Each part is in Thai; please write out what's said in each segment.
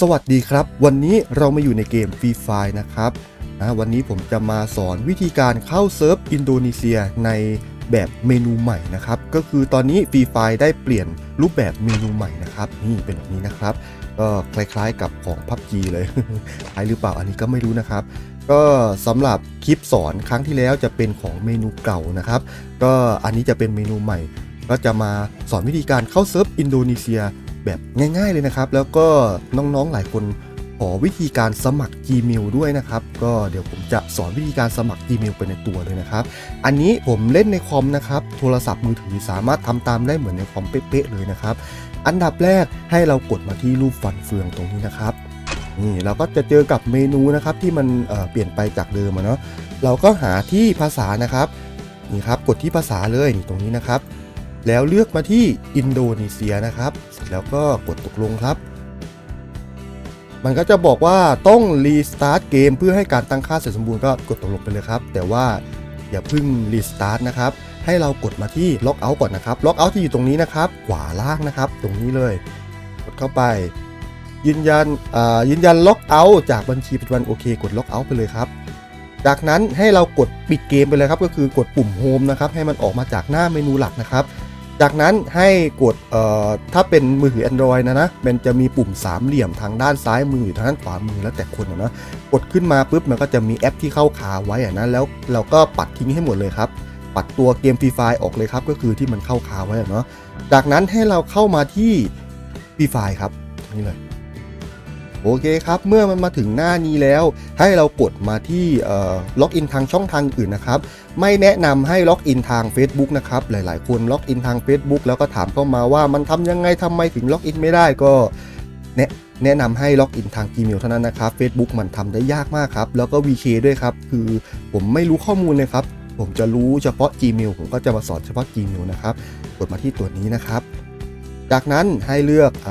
สวัสดีครับ วันนี้เรามาอยู่ในเกมฟรีไฟนะครับนะวันนี้ผมจะมาสอนวิธีการเข้าเซิร์ฟอินโดนีเซียในแบบเมนูใหม่นะครับ ก็คือตอนนี้ฟรีไฟได้เปลี่ยนรูปแบบเมนูใหม่นะครับนี่เป็นแบบนี้นะครับ ก็คล้ายๆกับของ PUBG เลยคล้ายหรือเปล่าอันนี้ก็ไม่รู้นะครับ ก็สำหรับคลิปสอนครั้งที่แล้วจะเป็นของเมนูเก่านะครับ ก็อันนี้จะเป็นเมนูใหม่ ก็จะมาสอนวิธีการเข้าเซิร์ฟอินโดนีเซีย แบบง่าย ๆเลยนะครับ แล้วก็น้องๆหลายคนขอวิธีการสมัคร Gmail ด้วยนะครับ ก็เดี๋ยวผมจะสอนวิธีการสมัคร Gmail ไปในตัวเลยนะครับ อันนี้ผมเล่นในคอมนะครับ โทรศัพท์มือถือสามารถทำตามได้เหมือนในคอมเป๊ะๆเลยนะครับ อันดับแรกให้เรากดมาที่รูปฟันเฟืองตรงนี้นะครับนี่เราก็จะเจอกับเมนูนะครับที่มันเเปลี่ยนไปจากเดิมเนาะเราก็หาที่ภาษานะครับนี่ครับกดที่ภาษาเลยนี่ตรงนี้นะครับ แล้วเลือกมาที่อินโดนีเซียนะครับ เสร็จแล้วก็กดตกลงครับ มันก็จะบอกว่าต้องรีสตาร์ทเกมเพื่อให้การตั้งค่าเสร็จสมบูรณ์ก็กดตกลงไปเลยครับ แต่ว่าอย่าเพิ่งรีสตาร์ทนะครับ ให้เรากดมาที่ล็อกเอาท์ก่อนนะครับล็อกเอาท์ที่อยู่ตรงนี้นะครับ ขวาล่างนะครับ ตรงนี้เลย กดเข้าไป ยืนยันยืนยันล็อกเอาท์จากบัญชีปัจจุบันโอเค กดล็อกเอาท์ไปเลยครับจากนั้นให้เรากดปิดเกมไปเลยครับ ก็คือกดปุ่มโฮมนะครับให้มันออกมาจากหน้าเมนูหลักนะครับ จากนั้นให้กดเอ่อถ้าเป็นมือถือ Android นะนะมันจะมีปุ่มสามเหลี่ยมทางด้านซ้ายมือหรือทางด้านขวามือแล้วแต่คนนะนะกดขึ้นมาปุ๊บมันก็จะมีแอปที่เข้าคาไว้อะนะแล้วเราก็ปัดทิ้งให้หมดเลยครับ ปัดตัวเกมฟรีไฟออกเลยครับ ก็คือที่มันเข้าคาไว้เนาะจากนั้นให้เราเข้ามาที่ฟรีไฟครับนี่เลย โอเคครับ เมื่อมันมาถึงหน้านี้แล้ว ให้เรากดมาที่ล็อกอินทางช่องทางอื่นนะครับ ไม่แนะนำให้ล็อกอินทาง Facebook นะครับ หลายๆ คนล็อกอินทาง Facebook แล้วก็ถามเข้ามาว่ามันทำยังไงทำไมถึงล็อกอินไม่ได้ก็แนะแนะนำให้ล็อกอินทาง Gmail เท่านั้นนะครับ Facebook มันทำได้ยากมากครับ แล้วก็ VK ด้วยครับ คือผมไม่รู้ข้อมูลเลยครับ ผมจะรู้เฉพาะ Gmail ผมก็จะมาสอนเฉพาะ Gmail นะครับ กดมาที่ตัวนี้นะครับ จากนั้นให้เลือกอ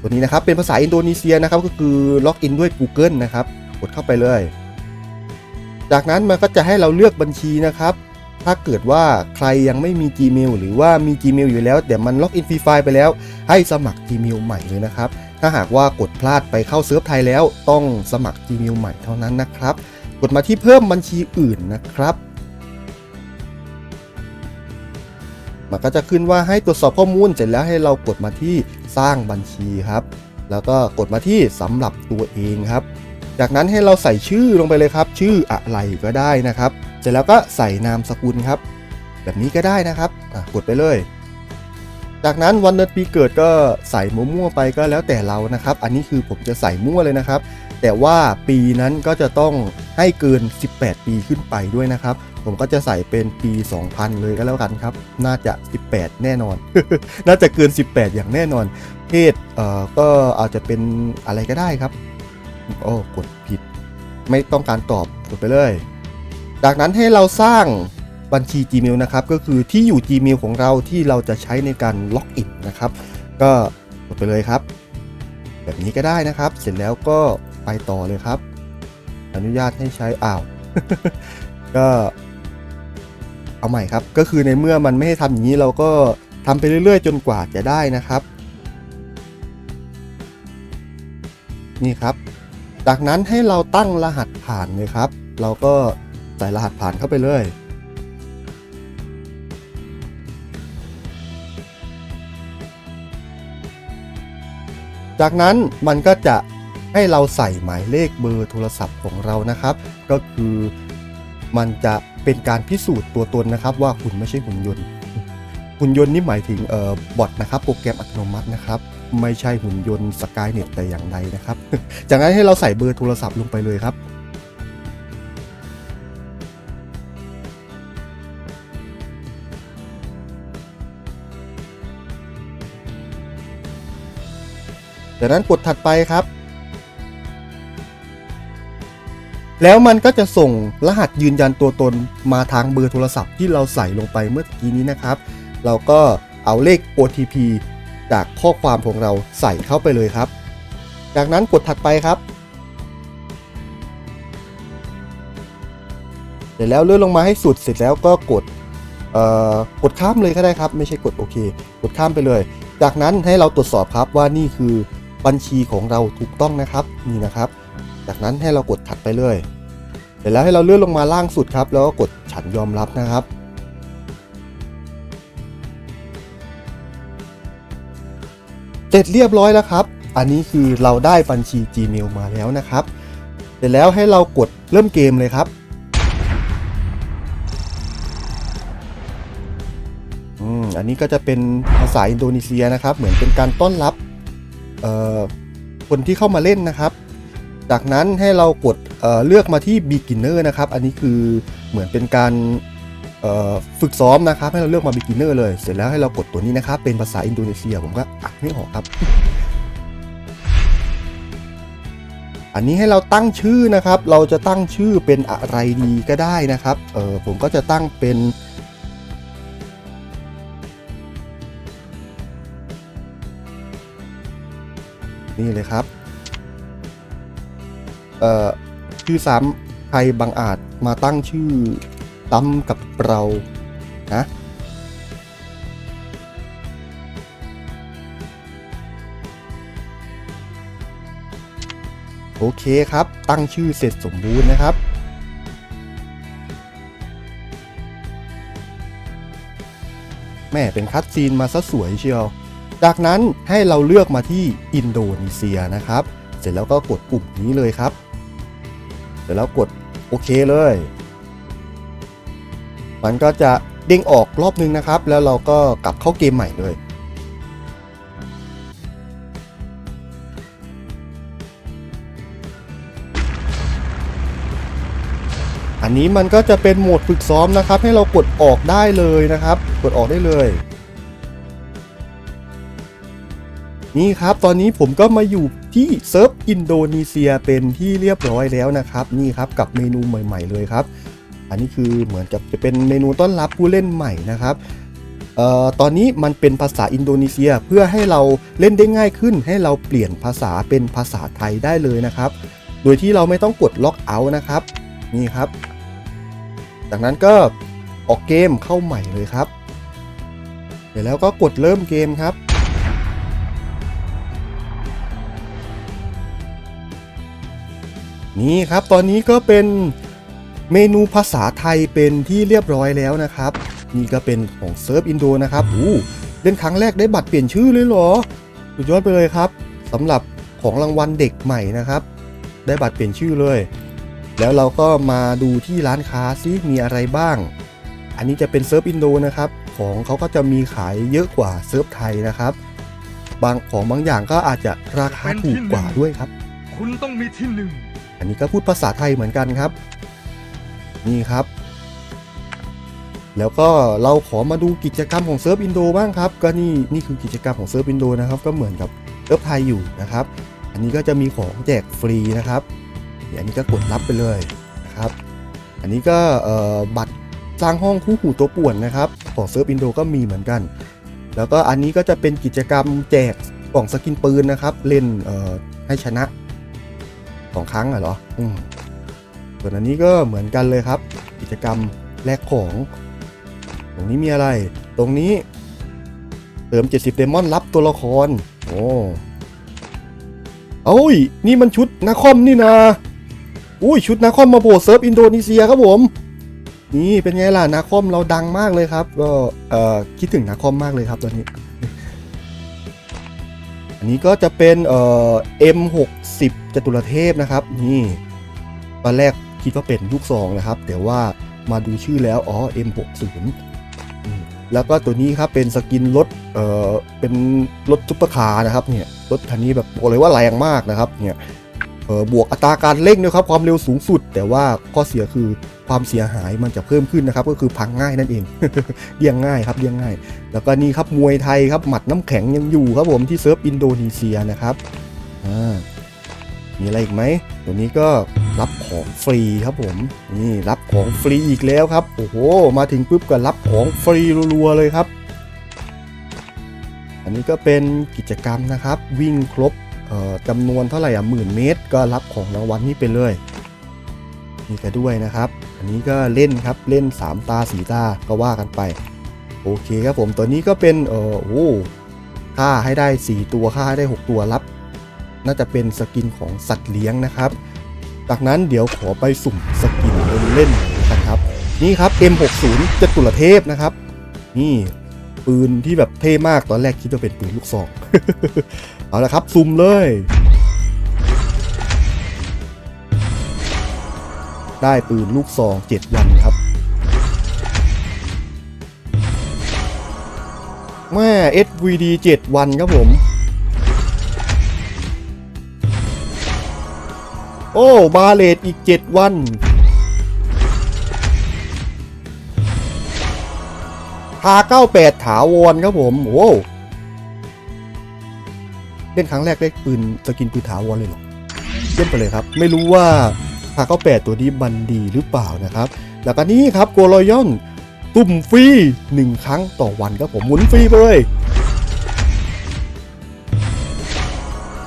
ตัวนี้นะครับเป็นภาษาอินโดนีเซียนะครับก็คือล็อกอินด้วย Google นะครับกดเข้าไปเลย จากนั้นมันก็จะให้เราเลือกบัญชีนะครับ ถ้าเกิดว่าใครยังไม่มี Gmail หรือว่ามี Gmail อยู่แล้ว แต่มันล็อกอินฟรีไฟล์ไปแล้ว ให้สมัคร Gmail ใหม่เลยนะครับ ถ้าหากว่ากดพลาดไปเข้าเซิร์ฟไทยแล้ว ต้องสมัคร Gmail ใหม่เท่านั้นนะครับ กดมาที่เพิ่มบัญชีอื่นนะครับมันก็จะขึ้นว่าให้ตรวจสอบข้อมูลเสร็จแล้วให้เรากดมาที่ สร้างบัญชีครับ แล้วก็กดมาที่สำหรับตัวเองครับ จากนั้นให้เราใส่ชื่อลงไปเลยครับ ชื่ออะไรก็ได้นะครับ เสร็จแล้วก็ใส่นามสกุลครับ แบบนี้ก็ได้นะครับกดไปเลย จากนั้นวันเดือนปีเกิดก็ใส่มั่วๆไปก็แล้วแต่เรานะครับ อันนี้คือผมจะใส่มั่วเลยนะครับ แต่ว่าปีนั้นก็จะต้องให้เกิน 18 ปีขึ้นไปด้วยนะครับ ผมก็จะใส่เป็นปี 2000 เลยก็แล้วกันครับ น่าจะ 18 แน่นอน น่าจะเกิน 18 อย่างแน่นอน เพศเอ่อก็อาจจะเป็นอะไรก็ได้ครับ โอ้กดผิด ไม่ต้องการตอบกดไปเลย จากนั้นให้เราสร้างบัญชี Gmail นะครับ ก็คือที่อยู่ Gmail ของเราที่เราจะใช้ในการล็อกอินนะครับ ก็กดไปเลยครับ แบบนี้ก็ได้นะครับ เสร็จแล้วก็ ไปต่อเลยครับ อนุญาตให้ใช้อ้าว ก็เอาใหม่ครับ ก็คือในเมื่อมันไม่ให้ทำอย่างนี้เราก็ทำไปเรื่อย ๆ จนกว่าจะได้นะครับ นี่ครับ จากนั้นให้เราตั้งรหัสผ่านเลยครับ เราก็ใส่รหัสผ่านเข้าไปเลยจากนั้นมันก็จะ ให้เราใส่หมายเลขเบอร์โทรศัพท์ของเรานะครับ ก็คือมันจะเป็นการพิสูจน์ตัวตนนะครับ ว่าคุณไม่ใช่หุ่นยนต์ หุ่นยนต์นี่หมายถึงเอ่อบอทนะครับ โปรแกรมอัตโนมัตินะครับ ไม่ใช่หุ่นยนต์สกายเน็ตแต่อย่างใดนะครับ จากนั้นให้เราใส่เบอร์โทรศัพท์ลงไปเลยครับจากนั้นกดถัดไปครับ แล้วมันก็จะส่งรหัสยืนยันตัวตนมาทางเบอร์โทรศัพท์ที่เราใส่ลงไปเมื่อกี้นี้นะครับ เราก็เอาเลข OTP จากข้อความของเราใส่เข้าไปเลยครับ จากนั้นกดถัดไปครับ เสร็จแล้วเลื่อนลงมาให้สุดเสร็จแล้วก็กดเอ่อกดข้ามเลยก็ได้ครับ ไม่ใช่กดโอเค กดข้ามไปเลย จากนั้นให้เราตรวจสอบครับว่านี่คือบัญชีของเราถูกต้องนะครับนี่นะครับ จากนั้นให้เรากดถัดไปเลยเสร็จแล้วให้เราเลื่อนลงมาล่างสุดครับ แล้วก็กดฉันยอมรับนะครับ เสร็จเรียบร้อยแล้วครับ อันนี้คือเราได้บัญชี Gmail มาแล้วนะครับ เสร็จแล้วให้เรากดเริ่มเกมเลยครับอืมอันนี้ก็จะเป็นภาษาอินโดนีเซียนะครับ เหมือนเป็นการต้อนรับคนที่เข้ามาเล่นนะครับ จากนั้นให้เรากดเเลือกมาที่ beginner นะครับ อันนี้คือเหมือนเป็นการฝึกซ้อมนะครับ ให้เราเลือกมา beginner เลย เสร็จแล้วให้เรากดตัวนี้นะครับ เป็นภาษาอินโดนีเซียผมก็อ่านไม่ออกครับ อันนี้ให้เราตั้งชื่อนะครับ เราจะตั้งชื่อเป็นอะไรดีก็ได้นะครับ เออผมก็จะตั้งเป็นนี่เลยครับ เอ่อชื่อซ้ำใครบางอาจมาตั้งชื่อซ้ำกับเรานะโอเคครับ ตั้งชื่อเสร็จสมบูรณ์นะครับ แม่เป็นคัดซีนมาซะสวยเชียว จากนั้นให้เราเลือกมาที่อินโดนีเซียนะครับ เสร็จแล้วก็กดปุ่มนี้เลยครับ ร็จแล้วกดโอเคเลย มันก็จะเด้งออกรอบนึงนะครับ แล้วเราก็กลับเข้าเกมใหม่เลย อันนี้มันก็จะเป็นโหมดฝึกซ้อมนะครับ ให้เรากดออกได้เลยนะครับ กดออกได้เลย นี่ครับ ตอนนี้ผมก็มาอยู่ที่เซิร์ฟอินโดนีเซียเป็นที่เรียบร้อยแล้วนะครับ นี่ครับกับเมนูใหม่ ๆเลยครับ อันนี้คือเหมือนกับจะเป็นเมนูต้อนรับผู้เล่นใหม่นะครับเอ่อตอนนี้มันเป็นภาษาอินโดนีเซียเพื่อให้เราเล่นได้ง่ายขึ้น ให้เราเปลี่ยนภาษาเป็นภาษาไทยได้เลยนะครับ โดยที่เราไม่ต้องกดล็อกเอาท์นะครับ นี่ครับ จากนั้นก็ออกเกมเข้าใหม่เลยครับ เสร็จแล้วก็กดเริ่มเกมครับ นี่ครับตอนนี้ก็เป็นเมนูภาษาไทยเป็นที่เรียบร้อยแล้วนะครับ นี่ก็เป็นของเซิร์ฟอินโดนะครับอู้เล่นครั้งแรกได้บัตรเปลี่ยนชื่อเลยเหรอสุดยอดไปเลยครับสำหรับของรางวัลเด็กใหม่นะครับ ได้บัตรเปลี่ยนชื่อเลย แล้วเราก็มาดูที่ร้านค้าซิมีอะไรบ้าง อันนี้จะเป็นเซิร์ฟอินโดนะครับ ของเขาก็จะมีขายเยอะกว่าเซิร์ฟไทยนะครับ บางของบางอย่างก็อาจจะราคาถูกกว่าด้วยครับ คุณต้องมีที่หนึ่ง อันนี้ก็พูดภาษาไทยเหมือนกันครับ นี่ครับ แล้วก็เราขอมาดูกิจกรรมของเซิร์ฟอินโดบ้างครับ ก็นี่นี่คือกิจกรรมของเซิร์ฟอินโดนะครับ ก็เหมือนกับเซิร์ฟไทยอยู่นะครับ อันนี้ก็จะมีของแจกฟรีนะครับอันนี้ก็กดรับไปเลยนะครับ อันนี้ก็บัตรสร้างห้องคู่หูตัวป่วนนะครับ ของเซิร์ฟอินโดก็มีเหมือนกัน แล้วก็อันนี้ก็จะเป็นกิจกรรมแจกกล่องสกินปืนนะครับ เล่นให้ชนะ สองครั้งอะเหรออืมส่วนอันนี้ก็เหมือนกันเลยครับ กิจกรรมแลกของ ตรงนี้มีอะไร ตรงนี้เติม 70 เดมอนรับตัวละคร โอ้เอ้ย นี่มันชุดนาคอมนี่นะอุ้ยชุดนาคอมมาโผล่เซิร์ฟอินโดนีเซียครับผม นี่เป็นไงล่ะนาคอมเราดังมากเลยครับ ก็เอ่อคิดถึงนาคอมมากเลยครับตอนนี้ อันนี้ก็จะเป็นเอ่อ M60 จตุรเทพนะครับ นี่ตอนแรกคิดว่าเป็นยุคสองนะครับ แต่ว่ามาดูชื่อแล้วอ๋อ M60 แล้วก็ตัวนี้ครับเป็นสกินรถเอ่อเป็นรถซุปเปอร์คาร์นะครับเนี่ยรถคันนี้แบบบอกเลยว่าแรงมากนะครับเนี่ย บวกอัตราการเร่งด้วยครับความเร็วสูงสุด แต่ว่าข้อเสียคือความเสียหายมันจะเพิ่มขึ้นนะครับ ก็คือพังง่ายนั่นเองเลี่ยงง่ายครับเลี่ยงง่าย แล้วก็นี่ครับมวยไทยครับหมัดน้ำแข็งยังอยู่ครับผมที่เซิร์ฟอินโดนีเซียนะครับอ่ามีอะไรอีกไหมตัวนี้ก็รับของฟรีครับผมนี่รับของฟรีอีกแล้วครับโอ้โหมาถึงปุ๊บก็รับของฟรีรัวๆเลยครับ อันนี้ก็เป็นกิจกรรมนะครับ วิ่งครบ จำนวนเท่าไหร่อะหมื่นเมตร ก็รับของรางวัลนี้ไปเลยนี่ก็ด้วยนะครับ อันนี้ก็เล่นครับเล่น 3 ตาสีตาก็ว่ากันไป โอเคครับผมตัวนี้ก็เป็นเออโอ้ค่าให้ได้ 4 ตัวค่าให้ได้ 6 ตัวรับ น่าจะเป็นสกินของสัตว์เลี้ยงนะครับ จากนั้นเดี๋ยวขอไปสุ่มสกินเล่นนะครับ นี่ครับ M60 จตุรเทพนะครับ นี่ปืนที่แบบเท่มากตอนแรกคิดว่าเป็นปืนลูกซอง เอาละครับซุ่มเลย ได้ปืนลูกซอง7วันครับ แม่ SVD 7 วันครับผม โอ้ บาเลตอีก 7 วันพา98 ถาวรครับผมโว้ เล่นครั้งแรกได้ปืนสกินปืนถาวรเลยหรอเล่นไปเลยครับ ไม่รู้ว่าพา98ตัวนี้มันดีหรือเปล่านะครับ แล้วก็นี่ครับโกลอยอนตุ่มฟรี1ครั้งต่อวันครับผมหมุนฟรีไปเลย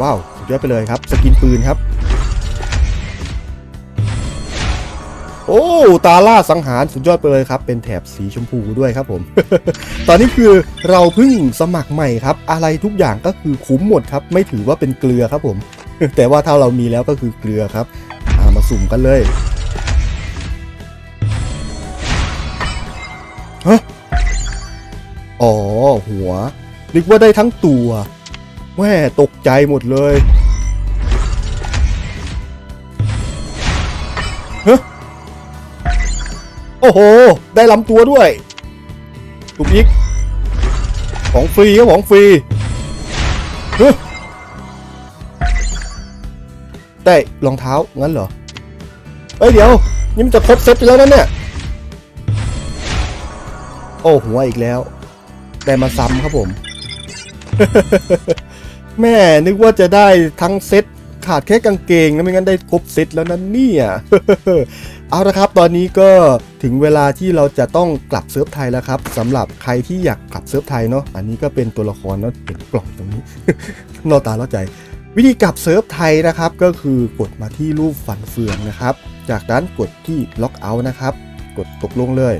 ว้าวสุดยอดไปเลยครับ สกินปืนครับ โอ้ตาล่าสังหารสุดยอดไปเลยครับ เป็นแถบสีชมพูด้วยครับผม ตอนนี้คือเราเพิ่งสมัครใหม่ครับ อะไรทุกอย่างก็คือคุ้มหมดครับ ไม่ถือว่าเป็นเกลือครับผม แต่ว่าถ้าเรามีแล้วก็คือเกลือครับามาสุ่มกันเลยฮะอ๋อหัวนึกว่าได้ทั้งตัวแม่ตกใจหมดเลย โอ้โห ได้ลำตัวด้วยตุกอีก ของฟรีครับของฟรีฮะได้รองเท้า งั้นเหรอเอ้ย เดี๋ยว นี่มันจะครบเซตไปแล้วนะเนี่ย โอ้หัวอีกแล้ว ได้มาซ้ำครับผม แม่นึกว่าจะได้ทั้งเซตขาดแค่กางเกงนะไม่งั้นได้ครบเซตแล้วนะเนี่ย เอาละครับตอนนี้ก็ถึงเวลาที่เราจะต้องกลับเซิร์ฟไทยแล้วครับสำหรับใครที่อยากกลับเซิร์ฟไทยเนาะอันนี้ก็เป็นตัวละครเนาะเห็นกล่องตรงนี้นอตาล่อใจ วิธีกลับเซิร์ฟไทยนะครับก็คือกดมาที่รูปฝันเฟืองนะครับ จากนั้นกดที่ล็อกเอาท์นะครับ กดตกลงเลย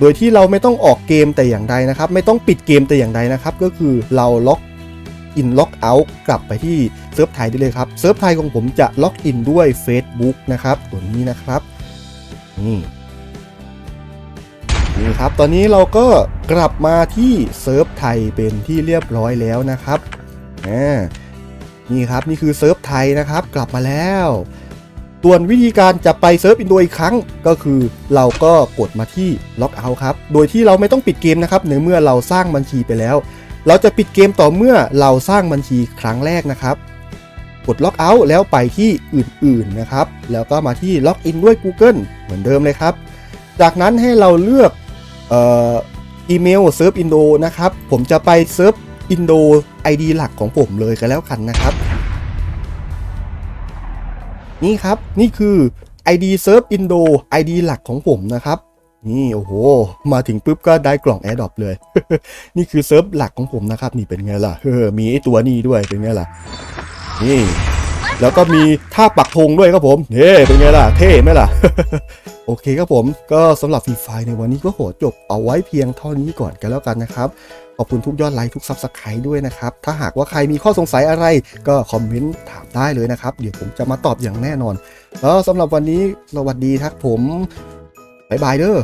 โดยที่เราไม่ต้องออกเกมแต่อย่างใดนะครับ ไม่ต้องปิดเกมแต่อย่างใดนะครับ ก็คือเราล็อกอินล็อกเอาท์กลับไปที่เซิร์ฟไทยได้เลยครับเซิร์ฟไทยของผมจะล็อกอินด้วย Facebook นะครับตัวนี้นะครับ นี่นี่ครับ ตอนนี้เราก็กลับมาที่เซิร์ฟไทยเป็นที่เรียบร้อยแล้วนะครับนี่ครับนี่คือเซิร์ฟไทยนะครับ กลับมาแล้วส่วนวิธีการจะไปเซิร์ฟอินโดอีกครั้งก็คือเราก็กดมาที่ล็อกเอาท์ครับ โดยที่เราไม่ต้องปิดเกมนะครับในเมื่อเราสร้างบัญชีไปแล้ว เราจะปิดเกมต่อเมื่อเราสร้างบัญชีครั้งแรกนะครับ กดล็อกเอาท์แล้วไปที่อื่นๆนะครับ แล้วก็มาที่ล็อกอินด้วย Google เหมือนเดิมเลยครับ จากนั้นให้เราเลือกเอ่ออีเมลเซิร์ฟอินโดนะครับ ผมจะไปเซิร์ฟอินโด ID หลักของผมเลยกันแล้วกันนะครับ นี่ครับนี่คือ ID Serve Indo ID หลักของผมนะครับ นี่โอ้โห มาถึงปุ๊บก็ได้กล่อง AirDrop เลย นี่คือเซิร์ฟหลักของผมนะครับ นี่เป็นไงล่ะเออมีไอตัวนี้ด้วยเป็นไงล่ะ นี่แล้วก็มีท่าปักธงด้วยครับผมเฮ้เป็นไงล่ะ เท่ไหมล่ะ โอเคครับผม ก็สำหรับฟรีไฟในวันนี้ก็โหจบเอาไว้เพียงเท่านี้ก่อนกันแล้วกันนะครับ ขอบคุณทุกยอดไลค์ทุกซับสไครต์ด้วยนะครับ ถ้าหากว่าใครมีข้อสงสัยอะไร ก็คอมเมนต์ถามได้เลยนะครับ เดี๋ยวผมจะมาตอบอย่างแน่นอน แล้วสำหรับวันนี้สวัสดีครับผมบ๊ายบายเด้อ